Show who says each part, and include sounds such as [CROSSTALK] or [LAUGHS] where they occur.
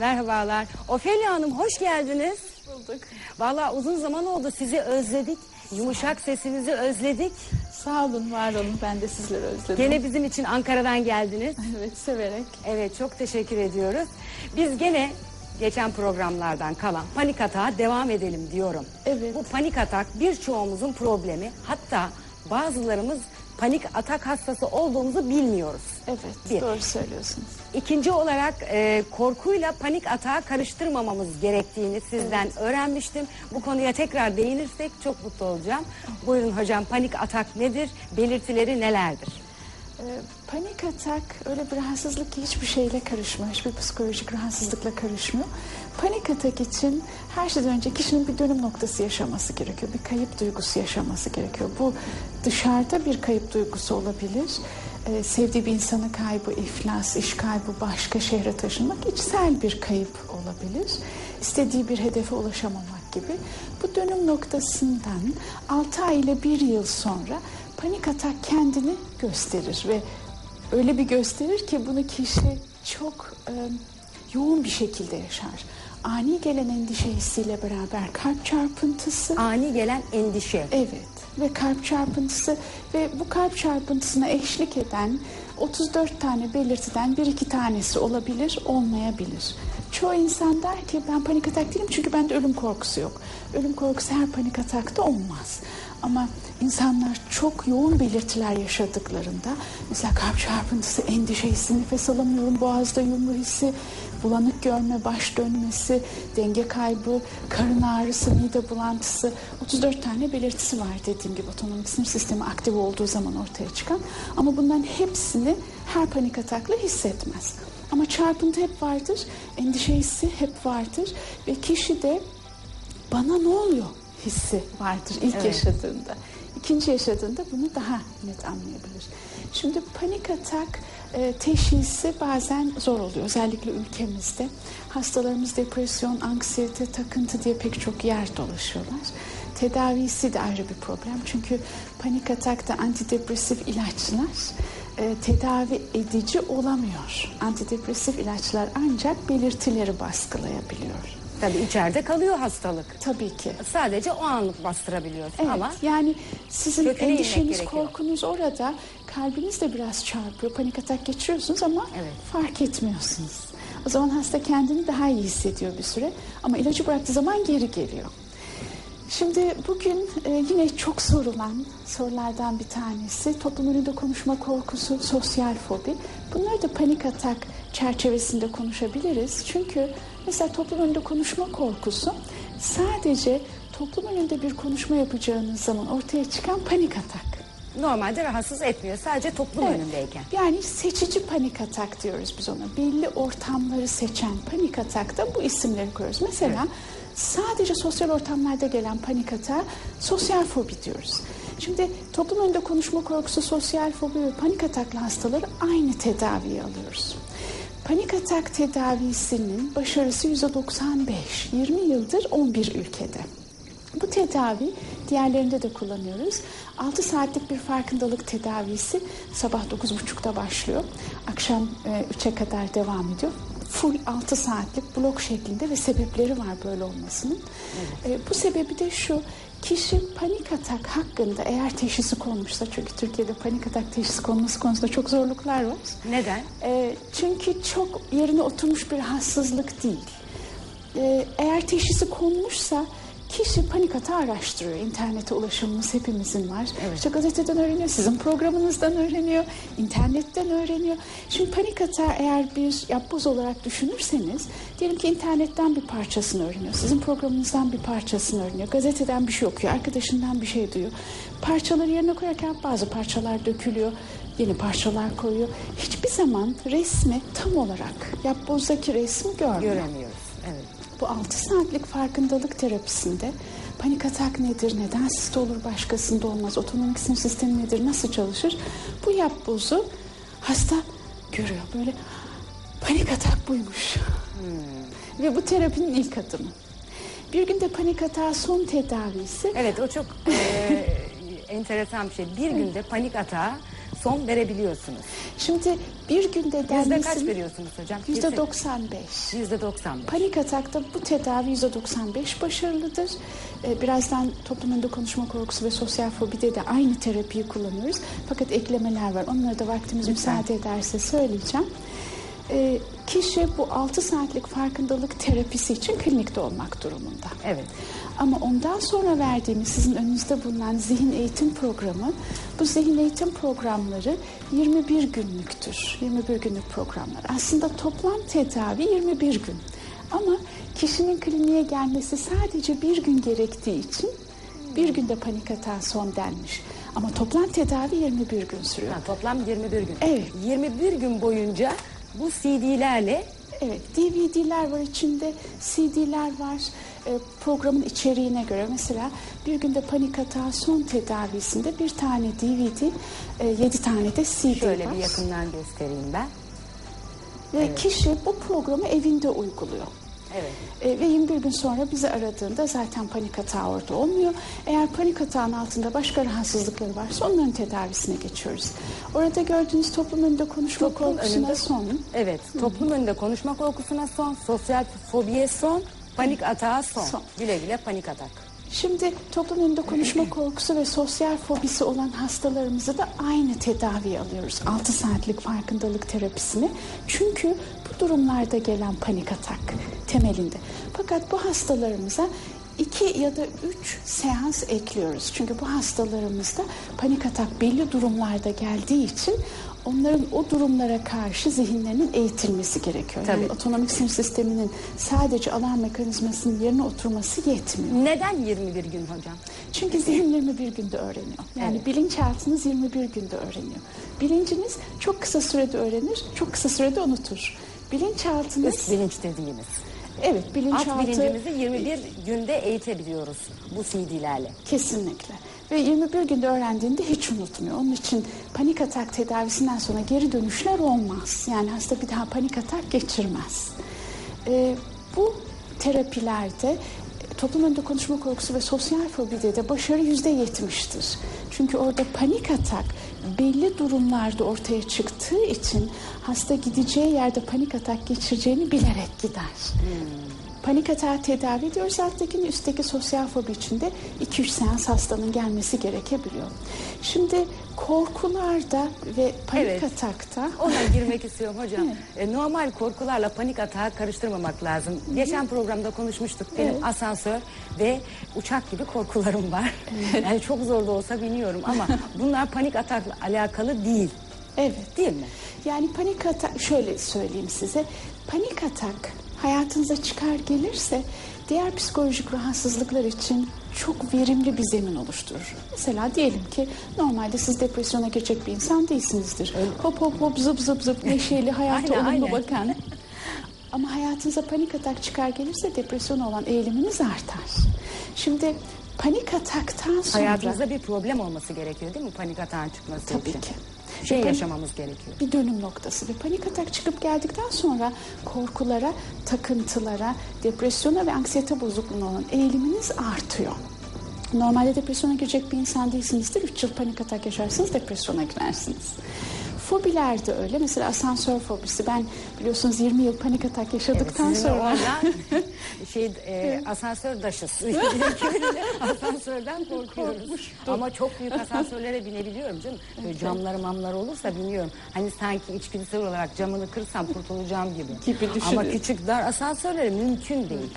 Speaker 1: Merhabalar. Ofelia Hanım hoş geldiniz.
Speaker 2: bulduk.
Speaker 1: Vallahi uzun zaman oldu sizi özledik. Yumuşak sesinizi özledik.
Speaker 2: Sağ olun, var olun. Ben de sizleri özledim.
Speaker 1: Gene bizim için Ankara'dan geldiniz.
Speaker 2: Evet, severek.
Speaker 1: Evet çok teşekkür ediyoruz. Biz gene geçen programlardan kalan panik atağa devam edelim diyorum.
Speaker 2: Evet.
Speaker 1: Bu panik atak birçoğumuzun problemi. Hatta bazılarımız panik atak hastası olduğumuzu bilmiyoruz.
Speaker 2: Evet,
Speaker 1: Bir.
Speaker 2: doğru söylüyorsunuz.
Speaker 1: İkinci olarak e, korkuyla panik atağı karıştırmamamız gerektiğini sizden öğrenmiştim. Bu konuya tekrar değinirsek çok mutlu olacağım. Buyurun hocam panik atak nedir? Belirtileri nelerdir?
Speaker 2: Ee, panik atak öyle bir rahatsızlık ki hiçbir şeyle karışmıyor. Hiçbir psikolojik rahatsızlıkla karışmıyor. Panik atak için her şeyden önce kişinin bir dönüm noktası yaşaması gerekiyor. Bir kayıp duygusu yaşaması gerekiyor. Bu dışarıda bir kayıp duygusu olabilir. Ee, sevdiği bir insanı kaybı, iflas, iş kaybı, başka şehre taşınmak içsel bir kayıp olabilir. İstediği bir hedefe ulaşamamak gibi. Bu dönüm noktasından 6 ay ile 1 yıl sonra panik atak kendini gösterir ve öyle bir gösterir ki bunu kişi çok e, yoğun bir şekilde yaşar. Ani gelen endişe hissiyle beraber kalp çarpıntısı,
Speaker 1: Ani gelen endişe.
Speaker 2: evet ve kalp çarpıntısı ve bu kalp çarpıntısına eşlik eden 34 tane belirtiden bir iki tanesi olabilir, olmayabilir. Çoğu insan der ki ben panik atak değilim çünkü bende ölüm korkusu yok. Ölüm korkusu her panik atakta olmaz. Ama insanlar çok yoğun belirtiler yaşadıklarında mesela kalp çarpıntısı, endişe hissi, nefes alamıyorum, boğazda yumru hissi, bulanık görme, baş dönmesi, denge kaybı, karın ağrısı, mide bulantısı 34 tane belirtisi var dediğim gibi otonomik sinir sistemi aktif olduğu zaman ortaya çıkan. Ama bunların hepsini her panik atakla hissetmez. Ama çarpıntı hep vardır, endişe hissi hep vardır ve kişi de bana ne oluyor hissi vardır ilk
Speaker 1: Evet.
Speaker 2: yaşadığında. İkinci yaşadığında bunu daha net anlayabilir. Şimdi panik atak e, teşhisi bazen zor oluyor. Özellikle ülkemizde. Hastalarımız depresyon, anksiyete, takıntı diye pek çok yer dolaşıyorlar. Tedavisi de ayrı bir problem. Çünkü panik atakta antidepresif ilaçlar e, tedavi edici olamıyor. Antidepresif ilaçlar ancak belirtileri baskılayabiliyor.
Speaker 1: Tabii içeride kalıyor hastalık.
Speaker 2: Tabii ki.
Speaker 1: Sadece o anlık bastırabiliyoruz
Speaker 2: Evet,
Speaker 1: ama
Speaker 2: yani sizin endişeniz, korkunuz orada, kalbiniz de biraz çarpıyor, panik atak geçiriyorsunuz ama
Speaker 1: Evet.
Speaker 2: fark etmiyorsunuz. O zaman hasta kendini daha iyi hissediyor bir süre ama ilacı bıraktığı zaman geri geliyor. Şimdi bugün e, yine çok sorulan sorulardan bir tanesi toplum önünde konuşma korkusu, sosyal fobi. Bunları da panik atak çerçevesinde konuşabiliriz. Çünkü mesela toplum önünde konuşma korkusu sadece toplum önünde bir konuşma yapacağınız zaman ortaya çıkan panik atak.
Speaker 1: normalde rahatsız etmiyor. Sadece toplum
Speaker 2: Evet.
Speaker 1: önündeyken.
Speaker 2: Yani seçici panik atak diyoruz biz ona. Belli ortamları seçen panik atakta bu isimleri koyuyoruz. Mesela sadece sosyal ortamlarda gelen panik atağa sosyal fobi diyoruz. Şimdi toplum önünde konuşma korkusu, sosyal fobi ve panik ataklı hastaları aynı tedaviyi alıyoruz. Panik atak tedavisinin başarısı %95. 20 yıldır 11 ülkede. Bu tedavi diğerlerinde de kullanıyoruz. 6 saatlik bir farkındalık tedavisi sabah 9.30'da başlıyor. Akşam e, 3'e kadar devam ediyor. Full 6 saatlik blok şeklinde ve sebepleri var böyle olmasının. E, bu sebebi de şu. Kişi panik atak hakkında eğer teşhisi konmuşsa çünkü Türkiye'de panik atak teşhisi konması konusunda çok zorluklar var.
Speaker 1: Neden?
Speaker 2: E, çünkü çok yerine oturmuş bir hassızlık değil. Ee, eğer teşhisi konmuşsa kişi panik atağı araştırıyor. İnternete ulaşımımız hepimizin var. İşte gazeteden öğreniyor, sizin programınızdan öğreniyor, internetten öğreniyor. Şimdi panik atağı eğer bir yapboz olarak düşünürseniz, diyelim ki internetten bir parçasını öğreniyor, sizin programınızdan bir parçasını öğreniyor, gazeteden bir şey okuyor, arkadaşından bir şey duyuyor. Parçaları yerine koyarken bazı parçalar dökülüyor, yeni parçalar koyuyor. Hiçbir zaman resmi tam olarak yapbozdaki resmi görmüyor.
Speaker 1: Göremiyoruz. Evet.
Speaker 2: Bu 6 saatlik farkındalık terapisinde panik atak nedir, neden sizde olur başkasında olmaz, otonomik sinir sistemi nedir, nasıl çalışır? Bu yapbozu hasta görüyor. Böyle panik atak buymuş. Ve bu terapinin ilk adımı. Bir günde panik atağı son tedavisi
Speaker 1: Evet o çok e, [LAUGHS] enteresan bir şey. Bir günde panik atağı son verebiliyorsunuz.
Speaker 2: Şimdi bir günde
Speaker 1: Yüzde kaç veriyorsunuz hocam?
Speaker 2: yüzde 95.
Speaker 1: Yüzde 95.
Speaker 2: Panik atakta bu tedavi %95 başarılıdır. Ee, Birazdan toplum önünde konuşma korkusu ve sosyal fobide de aynı terapiyi kullanıyoruz. Fakat eklemeler var. Onları da vaktimiz müsaade ederse söyleyeceğim. Ee, Kişi bu 6 saatlik farkındalık terapisi için klinikte olmak durumunda.
Speaker 1: Evet.
Speaker 2: Ama ondan sonra verdiğimiz sizin önünüzde bulunan zihin eğitim programı, bu zihin eğitim programları 21 günlüktür. 21 günlük programlar. Aslında toplam tedavi 21 gün. Ama kişinin kliniğe gelmesi sadece bir gün gerektiği için bir günde panik atağı son denmiş. Ama toplam tedavi 21 gün sürüyor.
Speaker 1: Ha, toplam 21 gün.
Speaker 2: Evet.
Speaker 1: 21 gün boyunca bu CD'lerle
Speaker 2: Evet, DVD'ler var içinde, CD'ler var. E, programın içeriğine göre mesela bir günde panik atağı son tedavisinde bir tane DVD, e, yedi tane de CD
Speaker 1: şöyle
Speaker 2: var.
Speaker 1: bir yakından göstereyim ben.
Speaker 2: Ve kişi bu programı evinde uyguluyor.
Speaker 1: Evet.
Speaker 2: E, ve 21 gün sonra bizi aradığında zaten panik atağı orada olmuyor. Eğer panik atağının altında başka rahatsızlıkları varsa onların tedavisine geçiyoruz. Orada gördüğünüz toplum önünde konuşma
Speaker 1: Toplum
Speaker 2: korkusuna
Speaker 1: önünde-
Speaker 2: son.
Speaker 1: Evet. Toplum önünde konuşma korkusuna son, sosyal fobiye son, panik atağa son.
Speaker 2: Son.
Speaker 1: Güle güle panik atak.
Speaker 2: Şimdi toplum önünde konuşma [CLEARS THROAT] korkusu ve sosyal fobisi olan hastalarımızı da aynı tedaviye alıyoruz. 6 saatlik farkındalık terapisini. Çünkü bu durumlarda gelen panik atak temelinde. Fakat bu hastalarımıza iki ya da üç seans ekliyoruz. Çünkü bu hastalarımızda panik atak belli durumlarda geldiği için onların o durumlara karşı zihinlerinin eğitilmesi gerekiyor. Yani
Speaker 1: Tabii.
Speaker 2: otonomik sinir sisteminin sadece alarm mekanizmasının yerine oturması yetmiyor.
Speaker 1: Neden 21 gün hocam?
Speaker 2: Çünkü zihin 21 günde öğreniyor. Yani
Speaker 1: Evet.
Speaker 2: bilinçaltınız 21 günde öğreniyor. Bilinciniz çok kısa sürede öğrenir, çok kısa sürede unutur. Bilinçaltınız,
Speaker 1: Üst bilinç dediğimiz.
Speaker 2: Evet
Speaker 1: Alt
Speaker 2: bilinçaltı
Speaker 1: bilincimizi 21 günde eğitebiliyoruz bu CD'lerle.
Speaker 2: kesinlikle. Ve 21 günde öğrendiğinde hiç unutmuyor. Onun için panik atak tedavisinden sonra geri dönüşler olmaz. Yani hasta bir daha panik atak geçirmez. Ee, bu terapilerde toplum önünde konuşma korkusu ve sosyal fobide de başarı yüzde yetmiştir. Çünkü orada panik atak belli durumlarda ortaya çıktığı için hasta gideceği yerde panik atak geçireceğini bilerek gider. Panik atağı tedavi ediyoruz. Alttakini üstteki sosyal fobi içinde 2-3 seans hastanın gelmesi gerekebiliyor. Şimdi korkularda ve panik
Speaker 1: Evet.
Speaker 2: atakta
Speaker 1: Ona girmek istiyorum hocam. [LAUGHS] E, normal korkularla panik atağı karıştırmamak lazım. Geçen programda konuşmuştuk. Benim
Speaker 2: Evet.
Speaker 1: asansör ve uçak gibi korkularım var. yani çok zor da olsa biniyorum ama [LAUGHS] bunlar panik atakla alakalı değil.
Speaker 2: evet
Speaker 1: Değil mi?
Speaker 2: Yani panik atak şöyle söyleyeyim size. Panik atak hayatınıza çıkar gelirse diğer psikolojik rahatsızlıklar için çok verimli bir zemin oluşturur. Mesela diyelim ki normalde siz depresyona girecek bir insan değilsinizdir. Hop hop hop zıp zıp zıp neşeli hayata [LAUGHS]
Speaker 1: Aynen,
Speaker 2: olumlu
Speaker 1: aynen.
Speaker 2: bakan. Ama hayatınıza panik atak çıkar gelirse depresyon olan eğiliminiz artar. Şimdi panik ataktan sonra...
Speaker 1: Hayatımızda bir problem olması gerekiyor değil mi panik atağın çıkması
Speaker 2: Tabii
Speaker 1: için?
Speaker 2: ki.
Speaker 1: Şey yaşamamız gerekiyor.
Speaker 2: bir dönüm noktası ve panik atak çıkıp geldikten sonra korkulara, takıntılara, depresyona ve anksiyete bozukluğuna olan eğiliminiz artıyor. Normalde depresyona girecek bir insan değilsinizdir. 3 yıl panik atak yaşarsınız depresyona girersiniz. Fobiler de öyle. Mesela asansör fobisi. Ben biliyorsunuz 20 yıl panik atak yaşadıktan
Speaker 1: Sizinle
Speaker 2: sonra... [LAUGHS]
Speaker 1: şey e, asansör daşız. [LAUGHS] [LAUGHS] Asansörden korkuyoruz. Ama çok büyük asansörlere binebiliyorum canım. Böyle camları mamları olursa biniyorum. Hani sanki içgüdüsel olarak camını kırsam kurtulacağım gibi.
Speaker 2: Gibi
Speaker 1: Ama
Speaker 2: düşünüyorum.
Speaker 1: küçük dar asansörlere mümkün değil.